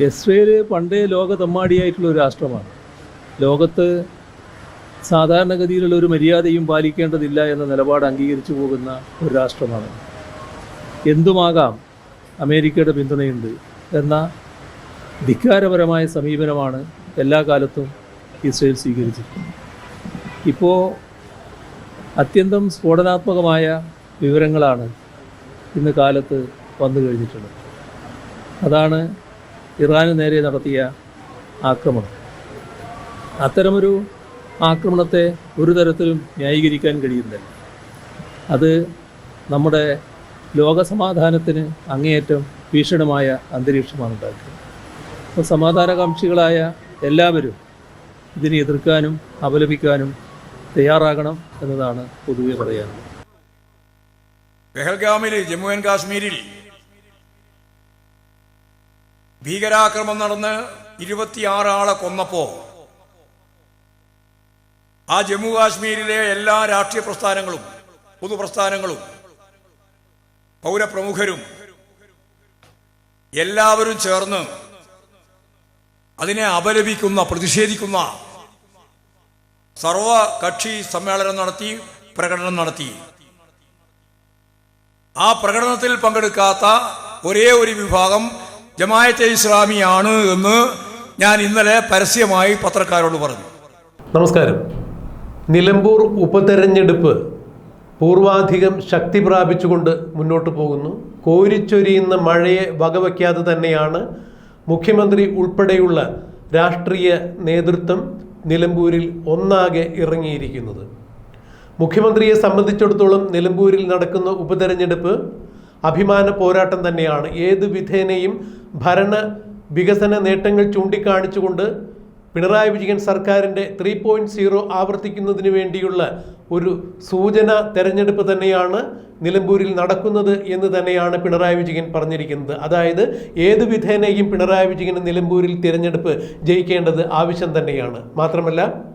Israel പണ്ടേ ലോക തെമ്മാടിയായിട്ടുള്ള ഒരു രാഷ്ട്രമാണ്. ലോകത്ത് സാധാരണഗതിയിലുള്ള ഒരു മര്യാദയും പാലിക്കേണ്ടതില്ല എന്ന നിലപാട് അംഗീകരിച്ചു പോകുന്ന ഒരു രാഷ്ട്രമാണ്. എന്തുമാകാം അമേരിക്കയുടെ പിന്തുണയുണ്ട് എന്ന ധിക്കാരപരമായ സമീപനമാണ് എല്ലാ കാലത്തും ഇസ്രയേൽ സ്വീകരിച്ചിരിക്കുന്നത്. ഇപ്പോൾ അത്യന്തം സ്ഫോടനാത്മകമായ വിവരങ്ങളാണ് ഇന്ന് കാലത്ത് വന്നു കഴിഞ്ഞിട്ടുള്ളത് അതാണ് ഇറാന് നേരെ നടത്തിയ ആക്രമണം. അത്തരമൊരു ആക്രമണത്തെ ഒരു തരത്തിലും ന്യായീകരിക്കാൻ കഴിയുന്നില്ല. അത് നമ്മുടെ ലോകസമാധാനത്തിന് അങ്ങേയറ്റം ഭീഷണമായ അന്തരീക്ഷമാണ് ഉണ്ടാക്കുന്നത് അപ്പോൾ സമാധാനകാംക്ഷികളായ എല്ലാവരും ഇതിനെ എതിർക്കാനും അപലപിക്കാനും തയ്യാറാകണം എന്നതാണ് പൊതുവെ പറയാനുള്ളത്. പെഹൽഗാമിൽ ജമ്മു ആൻഡ് കാശ്മീരിൽ ഭീകരാക്രമണം നടന്ന് ഇരുപത്തിയാറ് ആളെ കൊന്നപ്പോ ആ ജമ്മു കാശ്മീരിലെ എല്ലാ രാഷ്ട്രീയ പ്രസ്ഥാനങ്ങളും പൊതുപ്രസ്ഥാനങ്ങളും പൗരപ്രമുഖരും എല്ലാവരും ചേർന്ന് അതിനെ അപലപിക്കുന്ന പ്രതിഷേധിക്കുന്ന സർവകക്ഷി സമ്മേളനം നടത്തി പ്രകടനം നടത്തി. ആ പ്രകടനത്തിൽ പങ്കെടുക്കാത്ത ഒരേ ഒരു വിഭാഗം ജമായത്തെ ഇസ്ലാമിയാണ് എന്ന് ഞാൻ ഇന്നലെ പരസ്യമായി പത്രക്കാരോട് പറഞ്ഞു. നമസ്കാരം. നിലമ്പൂർ ഉപതെരഞ്ഞെടുപ്പ് പൂർവാധികം ശക്തി പ്രാപിച്ചുകൊണ്ട് മുന്നോട്ട് പോകുന്നു. കോരിച്ചൊരിയുന്ന മഴയെ വകവയ്ക്കാതെ തന്നെയാണ് മുഖ്യമന്ത്രി ഉൾപ്പെടെയുള്ള രാഷ്ട്രീയ നേതൃത്വം നിലമ്പൂരിൽ ഒന്നാകെ ഇറങ്ങിയിരിക്കുന്നത്. മുഖ്യമന്ത്രിയെ സംബന്ധിച്ചിടത്തോളം നിലമ്പൂരിൽ നടക്കുന്ന ഉപതെരഞ്ഞെടുപ്പ് അഭിമാന പോരാട്ടം തന്നെയാണ്. ഏത് വിധേനയും ഭരണ വികസന നേട്ടങ്ങൾ ചൂണ്ടിക്കാണിച്ചുകൊണ്ട് പിണറായി വിജയൻ സർക്കാരിന്റെ ത്രീ പോയിന്റ് സീറോ ആവർത്തിക്കുന്നതിന് വേണ്ടിയുള്ള ഒരു സൂചന തെരഞ്ഞെടുപ്പ് തന്നെയാണ് നിലമ്പൂരിൽ നടക്കുന്നത് എന്ന് തന്നെയാണ് പിണറായി വിജയൻ പറഞ്ഞിരിക്കുന്നത്. അതായത് ഏത് വിധേനയും പിണറായി വിജയന് നിലമ്പൂരിൽ തിരഞ്ഞെടുപ്പ് ജയിക്കേണ്ടത് ആവശ്യം തന്നെയാണ്. മാത്രമല്ല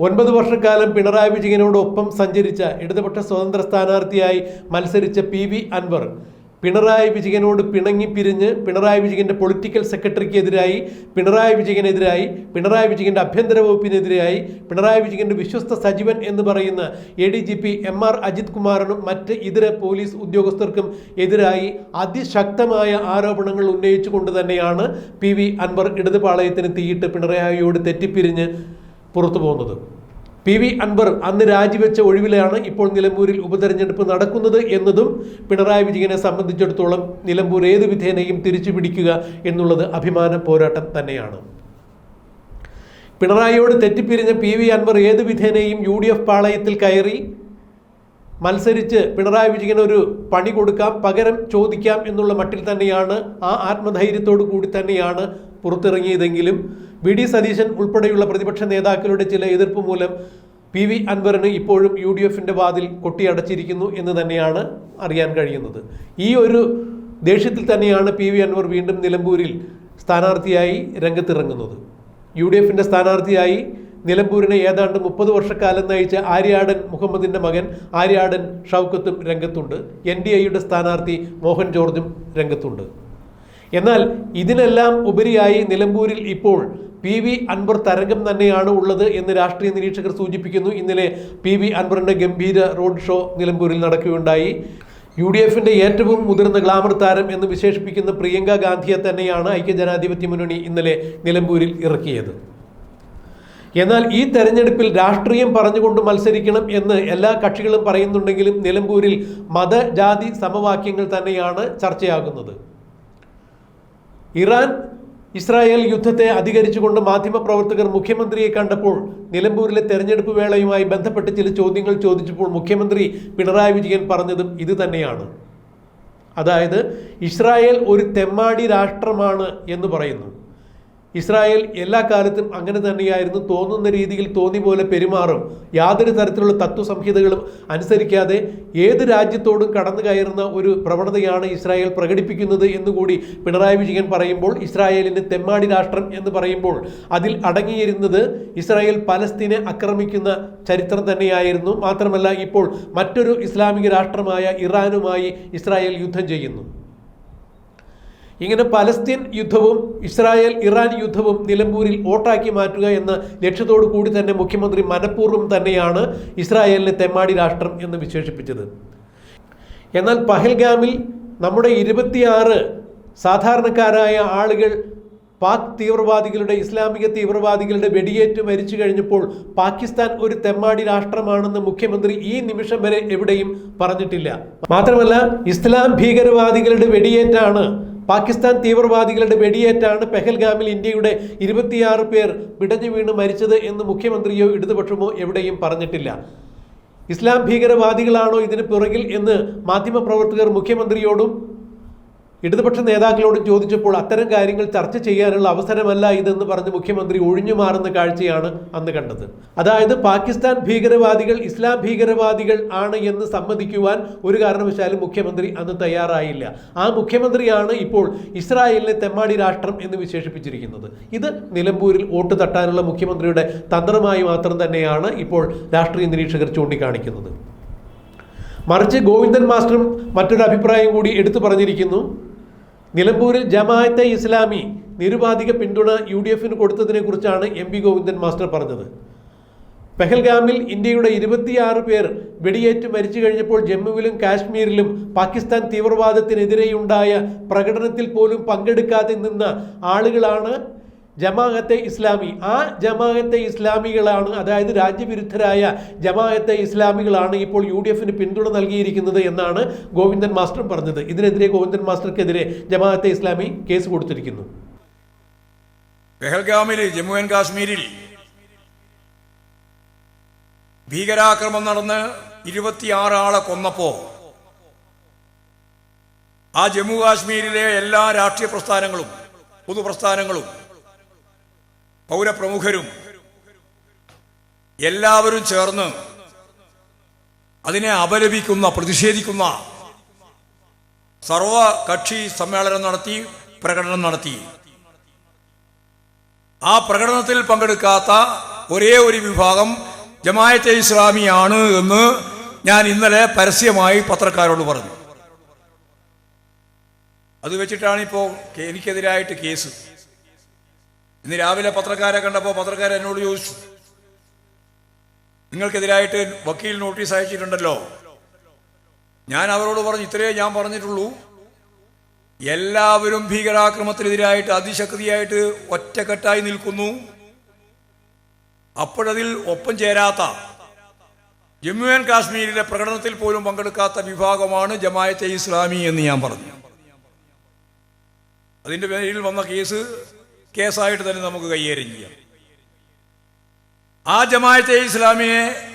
ഒൻപത് വർഷക്കാലം പിണറായി വിജയനോടൊപ്പം സഞ്ചരിച്ച ഇടതുപക്ഷ സ്വതന്ത്ര സ്ഥാനാർത്ഥിയായി മത്സരിച്ച പി വി അൻവർ. പിണറായി വിജയനോട് പിണങ്ങി പിരിഞ്ഞ് പിണറായി വിജയന്റെ പൊളിറ്റിക്കൽ സെക്രട്ടറിക്കെതിരായി പിണറായി വിജയനെതിരായി പിണറായി വിജയന്റെ ആഭ്യന്തര വകുപ്പിനെതിരായി പിണറായി വിജയന്റെ വിശ്വസ്ത സജീവൻ എന്ന് പറയുന്ന A D G P M R Ajith കുമാറിനും മറ്റ് ഇതര പോലീസ് ഉദ്യോഗസ്ഥർക്കും എതിരായി അതിശക്തമായ ആരോപണങ്ങൾ ഉന്നയിച്ചുകൊണ്ട് തന്നെയാണ് പി വി അൻവർ ഇടതുപാളയത്തിന് തീയിട്ട് പിണറായിയോട് തെറ്റിപ്പിരിഞ്ഞ് പുറത്തു പോകുന്നത്. പി വി അൻവർ അന്ന് രാജിവെച്ച ഒഴിവിലാണ് ഇപ്പോൾ നിലമ്പൂരിൽ ഉപതെരഞ്ഞെടുപ്പ് നടക്കുന്നത് എന്നതും പിണറായി വിജയനെ സംബന്ധിച്ചിടത്തോളം നിലമ്പൂർ ഏത് വിധേനയും തിരിച്ചു പിടിക്കുക എന്നുള്ളത് അഭിമാന പോരാട്ടം തന്നെയാണ്. പിണറായിയോട് തെറ്റിപ്പിരിഞ്ഞ പി വി അൻവർ ഏത് വിധേനയും യു ഡി എഫ് പാളയത്തിൽ കയറി മത്സരിച്ച് പിണറായി വിജയൻ ഒരു പണി കൊടുക്കാം പകരം ചോദിക്കാം എന്നുള്ള മട്ടിൽ തന്നെയാണ് ആ ആത്മധൈര്യത്തോടു കൂടി തന്നെയാണ് പുറത്തിറങ്ങിയതെങ്കിലും വി ഡി സതീശൻ ഉൾപ്പെടെയുള്ള പ്രതിപക്ഷ നേതാക്കളുടെ ചില എതിർപ്പ് മൂലം പി വി അൻവറിന് ഇപ്പോഴും യു ഡി എഫിന്റെ വാതിൽ കൊട്ടിയടച്ചിരിക്കുന്നു എന്ന് തന്നെയാണ് അറിയാൻ കഴിയുന്നത്. ഈ ഒരു ദേഷ്യത്തിൽ തന്നെയാണ് പി വി അൻവർ വീണ്ടും നിലമ്പൂരിൽ സ്ഥാനാർത്ഥിയായി രംഗത്തിറങ്ങുന്നത്. യു ഡി എഫിന്റെ സ്ഥാനാർത്ഥിയായി നിലമ്പൂരിനെ ഏതാണ്ട് മുപ്പത് വർഷക്കാലം നയിച്ച ആര്യാടൻ മുഹമ്മദിന്റെ മകൻ ആര്യാടൻ ഷൗക്കത്തും രംഗത്തുണ്ട്. എൻ ഡി എയുടെ സ്ഥാനാർത്ഥി മോഹൻ ജോർജും രംഗത്തുണ്ട്. എന്നാൽ ഇതിനെല്ലാം ഉപരിയായി നിലമ്പൂരിൽ ഇപ്പോൾ പി വി അൻവർ തരംഗം തന്നെയാണ് ഉള്ളത് എന്ന് രാഷ്ട്രീയ നിരീക്ഷകർ സൂചിപ്പിക്കുന്നു. ഇന്നലെ പി വി അൻവറിന്റെ ഗംഭീര റോഡ് ഷോ നിലമ്പൂരിൽ നടക്കുകയുണ്ടായി. യു ഡി എഫിന്റെ ഏറ്റവും മുതിർന്ന ഗ്ലാമർ താരം എന്ന് വിശേഷിപ്പിക്കുന്ന പ്രിയങ്ക ഗാന്ധിയെ തന്നെയാണ് ഐക്യജനാധിപത്യ മുന്നണി ഇന്നലെ നിലമ്പൂരിൽ ഇറക്കിയത്. എന്നാൽ ഈ തെരഞ്ഞെടുപ്പിൽ രാഷ്ട്രീയം പറഞ്ഞുകൊണ്ട് മത്സരിക്കണം എന്ന് എല്ലാ കക്ഷികളും പറയുന്നുണ്ടെങ്കിലും നിലമ്പൂരിൽ മതജാതി സമവാക്യങ്ങൾ തന്നെയാണ് ചർച്ചയാകുന്നത്. ഇറാൻ ഇസ്രായേൽ യുദ്ധത്തെ അധികരിച്ചുകൊണ്ട് മാധ്യമപ്രവർത്തകർ മുഖ്യമന്ത്രിയെ കണ്ടപ്പോൾ നിലമ്പൂരിലെ തെരഞ്ഞെടുപ്പ് വേളയുമായി ബന്ധപ്പെട്ട് ചില ചോദ്യങ്ങൾ ചോദിച്ചപ്പോൾ മുഖ്യമന്ത്രി പിണറായി വിജയൻ പറഞ്ഞതും ഇത് തന്നെയാണ്. അതായത് ഇസ്രായേൽ ഒരു തെമ്മാടി രാഷ്ട്രമാണ് എന്ന് പറയുന്നു. ഇസ്രായേൽ എല്ലാ കാലത്തും അങ്ങനെ തന്നെയായിരുന്നു തോന്നുന്ന രീതിയിൽ തോന്നി പോലെ പെരുമാറും. യാതൊരു തരത്തിലുള്ള തത്വസംഹിതകളും അനുസരിക്കാതെ ഏത് രാജ്യത്തോടും കടന്നു കയറുന്ന ഒരു പ്രവണതയാണ് ഇസ്രായേൽ പ്രകടിപ്പിക്കുന്നത് എന്നുകൂടി പിണറായി വിജയൻ പറയുമ്പോൾ ഇസ്രായേലിന് തെമ്മാടി രാഷ്ട്രം എന്ന് പറയുമ്പോൾ അതിൽ അടങ്ങിയിരുന്നത് ഇസ്രായേൽ പലസ്തീനെ ആക്രമിക്കുന്ന ചരിത്രം തന്നെയായിരുന്നു. മാത്രമല്ല ഇപ്പോൾ മറ്റൊരു ഇസ്ലാമിക രാഷ്ട്രമായ ഇറാനുമായി ഇസ്രായേൽ യുദ്ധം ചെയ്യുന്നു. ഇങ്ങനെ പലസ്തീൻ യുദ്ധവും ഇസ്രായേൽ ഇറാൻ യുദ്ധവും നിലമ്പൂരിൽ വോട്ടാക്കി മാറ്റുക എന്ന ലക്ഷ്യത്തോടു കൂടി തന്നെ മുഖ്യമന്ത്രി മനഃപൂർവം തന്നെയാണ് ഇസ്രായേലിനെ തെമ്മാടി രാഷ്ട്രം എന്ന് വിശേഷിപ്പിച്ചത്. എന്നാൽ പഹൽഗാമിൽ നമ്മുടെ ഇരുപത്തിയാറ് സാധാരണക്കാരായ ആളുകൾ പാക് തീവ്രവാദികളുടെ ഇസ്ലാമിക തീവ്രവാദികളുടെ വെടിയേറ്റ് മരിച്ചു കഴിഞ്ഞപ്പോൾ പാകിസ്ഥാൻ ഒരു തെമ്മാടി രാഷ്ട്രമാണെന്ന് മുഖ്യമന്ത്രി ഈ നിമിഷം വരെ എവിടെയും പറഞ്ഞിട്ടില്ല. മാത്രമല്ല ഇസ്ലാം ഭീകരവാദികളുടെ വെടിയേറ്റാണ് പാകിസ്ഥാൻ തീവ്രവാദികളുടെ വെടിയേറ്റാണ് പെഹൽഗാമിൽ ഇന്ത്യയുടെ ഇരുപത്തിയാറ് പേർ പിടഞ്ഞു വീണ് മരിച്ചത് എന്ന് മുഖ്യമന്ത്രിയോ ഇടതുപക്ഷമോ എവിടെയും പറഞ്ഞിട്ടില്ല. ഇസ്ലാം ഭീകരവാദികളാണോ ഇതിന് പിറകിൽ എന്ന് മാധ്യമപ്രവർത്തകർ മുഖ്യമന്ത്രിയോടും ഇടതുപക്ഷ നേതാക്കളോട് ചോദിച്ചപ്പോൾ അത്തരം കാര്യങ്ങൾ ചർച്ച ചെയ്യാനുള്ള അവസരമല്ല ഇതെന്ന് പറഞ്ഞ് മുഖ്യമന്ത്രി ഒഴിഞ്ഞു മാറുന്ന കാഴ്ചയാണ് അന്ന് കണ്ടത്. അതായത് പാകിസ്ഥാൻ ഭീകരവാദികൾ ഇസ്ലാം ഭീകരവാദികൾ ആണ് എന്ന് സമ്മതിക്കുവാൻ ഒരു കാരണവശാലും മുഖ്യമന്ത്രി അന്ന് തയ്യാറായില്ല. ആ മുഖ്യമന്ത്രിയാണ് ഇപ്പോൾ ഇസ്രായേലിനെ തെമ്മാടി രാഷ്ട്രം എന്ന് വിശേഷിപ്പിച്ചിരിക്കുന്നത്. ഇത് നിലമ്പൂരിൽ വോട്ട് തട്ടാനുള്ള മുഖ്യമന്ത്രിയുടെ തന്ത്രമായി മാത്രം തന്നെയാണ് ഇപ്പോൾ രാഷ്ട്രീയ നിരീക്ഷകർ ചൂണ്ടിക്കാണിക്കുന്നത്. മറിച്ച് ഗോവിന്ദൻ മാസ്റ്ററും മറ്റൊരു അഭിപ്രായം കൂടി എടുത്തു പറഞ്ഞിരിക്കുന്നു. നിലമ്പൂരിൽ ജമാഅത്തെ ഇസ്ലാമി നിരുപാധിക പിന്തുണ യു ഡി എഫിന് കൊടുത്തതിനെ കുറിച്ചാണ് എം പി ഗോവിന്ദൻ മാസ്റ്റർ പറഞ്ഞത്. പെഹൽഗാമിൽ ഇന്ത്യയുടെ ഇരുപത്തിയാറ് പേർ വെടിയേറ്റ് മരിച്ചു കഴിഞ്ഞപ്പോൾ ജമ്മുവിലും കാശ്മീരിലും പാകിസ്ഥാൻ തീവ്രവാദത്തിനെതിരെയുണ്ടായ പ്രകടനത്തിൽ പോലും പങ്കെടുക്കാതെ നിന്ന ആളുകളാണ് ജമാഅത്തെ ഇസ്ലാമി. ആ ജമാഅത്തെ ഇസ്ലാമികളാണ് അതായത് രാജ്യവിരുദ്ധരായ ജമാഅത്തെ ഇസ്ലാമികളാണ് ഇപ്പോൾ യു ഡി എഫിന് പിന്തുണ നൽകിയിരിക്കുന്നത് എന്നാണ് ഗോവിന്ദൻ മാസ്റ്റർ പറഞ്ഞത്. ഇതിനെതിരെ ഗോവിന്ദൻ മാസ്റ്റർക്കെതിരെ ജമാഅത്തെ ഇസ്ലാമി കേസ് കൊടുത്തിരിക്കുന്നു. ജമ്മു ആൻഡ് കാശ്മീരിൽ ഭീകരാക്രമം നടന്ന് ഇരുപത്തിയാറ് ആളെ കൊന്നപ്പോ ആ ജമ്മു കാശ്മീരിലെ എല്ലാ രാഷ്ട്രീയ പ്രസ്ഥാനങ്ങളും പൊതുപ്രസ്ഥാനങ്ങളും പൗരപ്രമുഖരും എല്ലാവരും ചേർന്ന് അതിനെ അപലപിക്കുന്ന പ്രതിഷേധിക്കുന്ന സർവ കക്ഷി സമ്മേളനം നടത്തി പ്രകടനം നടത്തി. ആ പ്രകടനത്തിൽ പങ്കെടുക്കാത്ത ഒരേ ഒരു വിഭാഗം ജമായത്തെ ഇസ്ലാമിയാണ് എന്ന് ഞാൻ ഇന്നലെ പരസ്യമായി പത്രക്കാരോട് പറഞ്ഞു. അത് വെച്ചിട്ടാണ് ഇപ്പോൾ എനിക്കെതിരായിട്ട് കേസ്. ഇന്ന് രാവിലെ പത്രക്കാരെ കണ്ടപ്പോൾ പത്രക്കാരൻ എന്നോട് ചോദിച്ചു നിങ്ങൾക്കെതിരായിട്ട് വക്കീൽ നോട്ടീസ് അയച്ചിട്ടുണ്ടല്ലോ. ഞാൻ അവരോട് പറഞ്ഞു ഇത്രയേ ഞാൻ പറഞ്ഞിട്ടുള്ളൂ. എല്ലാവരും ഭീകരാക്രമത്തിനെതിരായിട്ട് അതിശക്തിയായിട്ട് ഒറ്റക്കെട്ടായി നിൽക്കുന്നു. അപ്പോഴതിൽ ഒപ്പം ചേരാത്ത ജമ്മു ആൻഡ് കാശ്മീരിലെ പ്രകടനത്തിൽ പോലും പങ്കെടുക്കാത്ത വിഭാഗമാണ് ജമായത്തെ ഇസ്ലാമി എന്ന് ഞാൻ പറഞ്ഞു. അതിന്റെ പേരിൽ വന്ന കേസ് കേസായിട്ട് തന്നെ നമുക്ക് കൈകാര്യം ചെയ്യാം. ആ ജമാഅത്തെ ഇസ്ലാമിയെ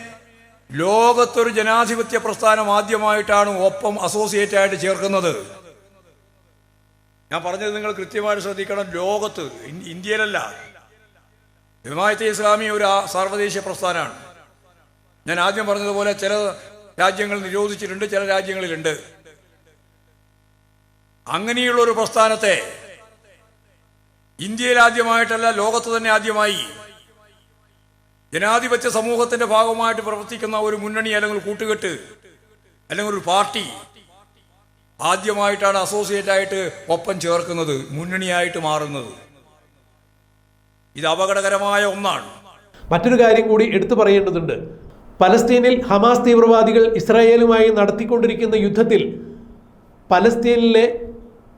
ലോകത്തൊരു ജനാധിപത്യ പ്രസ്ഥാനം ആദ്യമായിട്ടാണ് ഒപ്പം അസോസിയേറ്റ് ആയിട്ട് ചേർക്കുന്നത്. ഞാൻ പറഞ്ഞത് നിങ്ങൾ കൃത്യമായിട്ട് ശ്രദ്ധിക്കണം. ലോകത്ത് ഇന്ത്യയിലല്ല. ജമായത്തെ ഇസ്ലാമി ഒരു സാർവദേശീയ പ്രസ്ഥാനമാണ്. ഞാൻ ആദ്യം പറഞ്ഞതുപോലെ ചില രാജ്യങ്ങൾ നിരോധിച്ചിട്ടുണ്ട് ചില രാജ്യങ്ങളിലുണ്ട്. അങ്ങനെയുള്ള ഒരു പ്രസ്ഥാനത്തെ ഇന്ത്യയിൽ ആദ്യമായിട്ടല്ല ലോകത്ത് തന്നെ ആദ്യമായി. ജനാധിപത്യ സമൂഹത്തിന്റെ ഭാഗമായിട്ട് പ്രവർത്തിക്കുന്ന ഒരു മുന്നണി അല്ലെങ്കിൽ കൂട്ടുകെട്ട് അല്ലെങ്കിൽ ഒരു പാർട്ടി ആദ്യമായിട്ടാണ് അസോസിയേറ്റ് ആയിട്ട് ഒപ്പം ചേർക്കുന്നത് മുന്നണിയായിട്ട് മാറുന്നത്. ഇത് അപകടകരമായ ഒന്നാണ്. മറ്റൊരു കാര്യം കൂടി എടുത്തു പറയേണ്ടതുണ്ട്. പലസ്തീനിൽ ഹമാസ് തീവ്രവാദികൾ ഇസ്രായേലുമായി നടത്തിക്കൊണ്ടിരിക്കുന്ന യുദ്ധത്തിൽ പലസ്തീനിലെ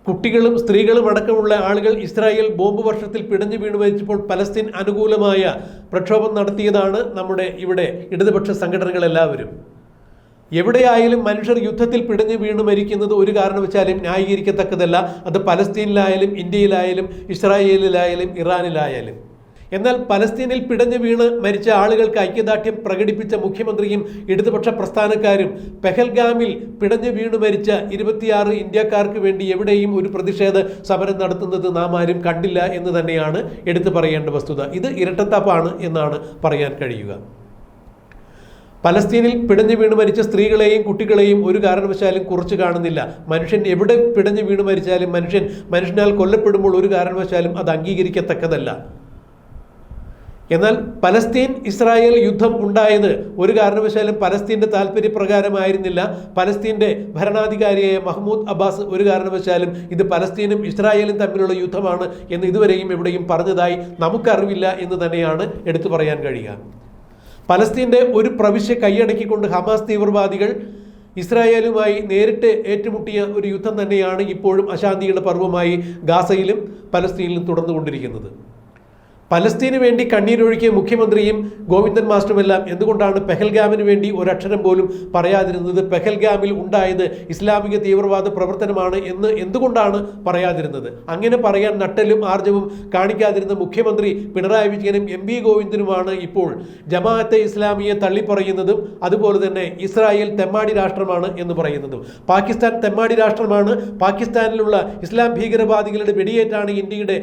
കുട്ടികളും സ്ത്രീകളും അടക്കമുള്ള ആളുകൾ ഇസ്രായേൽ ബോംബ് വർഷത്തിൽ പിടഞ്ഞു വീണ് മരിച്ചപ്പോൾ പലസ്തീൻ അനുകൂലമായ പ്രക്ഷോഭം നടത്തിയതാണ് നമ്മുടെ ഇവിടെ ഇടതുപക്ഷ സംഘടനകളെല്ലാവരും. എവിടെയായാലും മനുഷ്യർ യുദ്ധത്തിൽ പിടഞ്ഞു വീണ് മരിക്കുന്നത് ഒരു കാരണവശാലും ന്യായീകരിക്കത്തക്കതല്ല. അത് പലസ്തീനിലായാലും ഇന്ത്യയിലായാലും ഇസ്രായേലിലായാലും ഇറാനിലായാലും. എന്നാൽ പലസ്തീനിൽ പിടഞ്ഞു വീണ് മരിച്ച ആളുകൾക്ക് ഐക്യദാർഢ്യം പ്രകടിപ്പിച്ച മുഖ്യമന്ത്രിയും ഇടതുപക്ഷ പ്രസ്ഥാനക്കാരും പെഹൽഗാമിൽ പിടഞ്ഞു വീണ് മരിച്ച ഇരുപത്തിയാറ് ഇന്ത്യക്കാർക്ക് വേണ്ടി എവിടെയും ഒരു പ്രതിഷേധ സമരം നടത്തുന്നത് നാം ആരും കണ്ടില്ല എന്ന് തന്നെയാണ് എടുത്തു പറയേണ്ട വസ്തുത. ഇത് ഇരട്ടത്താപ്പാണ് എന്നാണ് പറയാൻ കഴിയുക. പലസ്തീനിൽ പിടഞ്ഞു വീണ് മരിച്ച സ്ത്രീകളെയും കുട്ടികളെയും ഒരു കാരണവശാലും കുറച്ച് കാണുന്നില്ല. മനുഷ്യൻ എവിടെ പിടഞ്ഞു വീണ് മരിച്ചാലും മനുഷ്യൻ മനുഷ്യനാൽ കൊല്ലപ്പെടുമ്പോൾ ഒരു കാരണവശാലും അത് അംഗീകരിക്കത്തക്കതല്ല. എന്നാൽ പലസ്തീൻ ഇസ്രായേൽ യുദ്ധം ഉണ്ടായത് ഒരു കാരണവശാലും പലസ്തീന്റെ താല്പര്യപ്രകാരമായിരുന്നില്ല പലസ്തീന്റെ ഭരണാധികാരിയായ മഹ്മൂദ് അബ്ബാസ് ഒരു കാരണവശാലും ഇത് പലസ്തീനും ഇസ്രായേലും തമ്മിലുള്ള യുദ്ധമാണ് എന്ന് ഇതുവരെയും എവിടെയും പറഞ്ഞതായി നമുക്കറിവില്ല എന്ന് തന്നെയാണ് എടുത്തു പറയാൻ കഴിയുക. പലസ്തീന്റെ ഒരു പ്രവിശ്യ കൈയടക്കിക്കൊണ്ട് ഹമാസ് തീവ്രവാദികൾ ഇസ്രായേലുമായി നേരിട്ട് ഏറ്റുമുട്ടിയ ഒരു യുദ്ധം തന്നെയാണ് ഇപ്പോഴും അശാന്തിയുടെ പർവമായി ഗാസയിലും പലസ്തീനിലും തുടർന്നുകൊണ്ടിരിക്കുന്നത്. പലസ്തീന് വേണ്ടി കണ്ണീരൊഴുക്കിയ മുഖ്യമന്ത്രിയും ഗോവിന്ദൻ മാസ്റ്ററുമെല്ലാം എന്തുകൊണ്ടാണ് പെഹൽഗാമിന് വേണ്ടി ഒരക്ഷരം പോലും പറയാതിരുന്നത്? പെഹൽഗാമിൽ ഉണ്ടായത് ഇസ്ലാമിക തീവ്രവാദ പ്രവർത്തനമാണ് എന്ന് എന്തുകൊണ്ടാണ് പറയാതിരുന്നത്? അങ്ങനെ പറയാൻ നട്ടലും ആർജവും കാണിക്കാതിരുന്ന മുഖ്യമന്ത്രി പിണറായി വിജയനും എം വി ഗോവിന്ദനുമാണ് ഇപ്പോൾ ജമാഅത്തെ ഇസ്ലാമിയെ തള്ളിപ്പറയുന്നതും അതുപോലെ തന്നെ ഇസ്രായേൽ തെമ്മാടി രാഷ്ട്രമാണ് എന്ന് പറയുന്നതും. പാകിസ്ഥാൻ തെമ്മാടി രാഷ്ട്രമാണ്. പാകിസ്ഥാനിലുള്ള ഇസ്ലാം ഭീകരവാദികളുടെ വെടിയേറ്റാണ് ഇന്ത്യയുടെ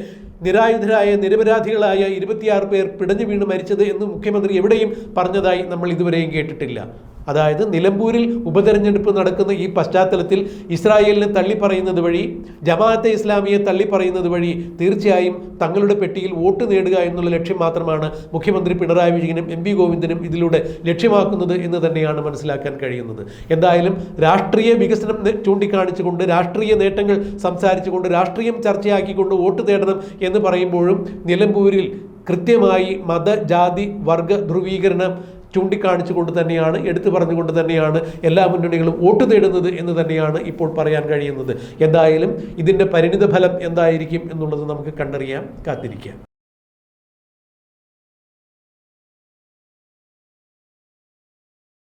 നിരായുധരായ നിരപരാധികളായ ഇരുപത്തിയാറ് പേർ പിടഞ്ഞു വീണ് മരിച്ചത് എന്ന് മുഖ്യമന്ത്രി എവിടെയും പറഞ്ഞതായി നമ്മൾ ഇതുവരെയും കേട്ടിട്ടില്ല. അതായത് നിലമ്പൂരിൽ ഉപതെരഞ്ഞെടുപ്പ് നടക്കുന്ന ഈ പശ്ചാത്തലത്തിൽ ഇസ്രായേലിനെ തള്ളിപ്പറയുന്നത് വഴി ജമാഅത്തെ ഇസ്ലാമിയെ തള്ളിപ്പറയുന്നത് വഴി തീർച്ചയായും തങ്ങളുടെ പെട്ടിയിൽ വോട്ട് നേടുക എന്നുള്ള ലക്ഷ്യം മാത്രമാണ് മുഖ്യമന്ത്രി പിണറായി വിജയനും എം പി ഗോവിന്ദനും ഇതിലൂടെ ലക്ഷ്യമാക്കുന്നത് എന്ന് തന്നെയാണ് മനസ്സിലാക്കാൻ കഴിയുന്നത്. എന്തായാലും രാഷ്ട്രീയ വികസനം ചൂണ്ടിക്കാണിച്ചുകൊണ്ട് രാഷ്ട്രീയ നേട്ടങ്ങൾ സംസാരിച്ചുകൊണ്ട് രാഷ്ട്രീയം ചർച്ചയാക്കിക്കൊണ്ട് വോട്ട് നേടണം എന്ന് പറയുമ്പോഴും നിലമ്പൂരിൽ കൃത്യമായി മത ജാതി വർഗ ധ്രുവീകരണം ചൂണ്ടിക്കാണിച്ചുകൊണ്ട് തന്നെയാണ് എടുത്തു പറഞ്ഞുകൊണ്ട് തന്നെയാണ് എല്ലാ മുന്നണികളും വോട്ട് തേടുന്നത് എന്ന് തന്നെയാണ് ഇപ്പോൾ പറയാൻ കഴിയുന്നത്. എന്തായാലും ഇതിന്റെ പരിണിത ഫലം എന്തായിരിക്കും എന്നുള്ളത് നമുക്ക് കണ്ടറിയാം കാത്തിരിക്കാം.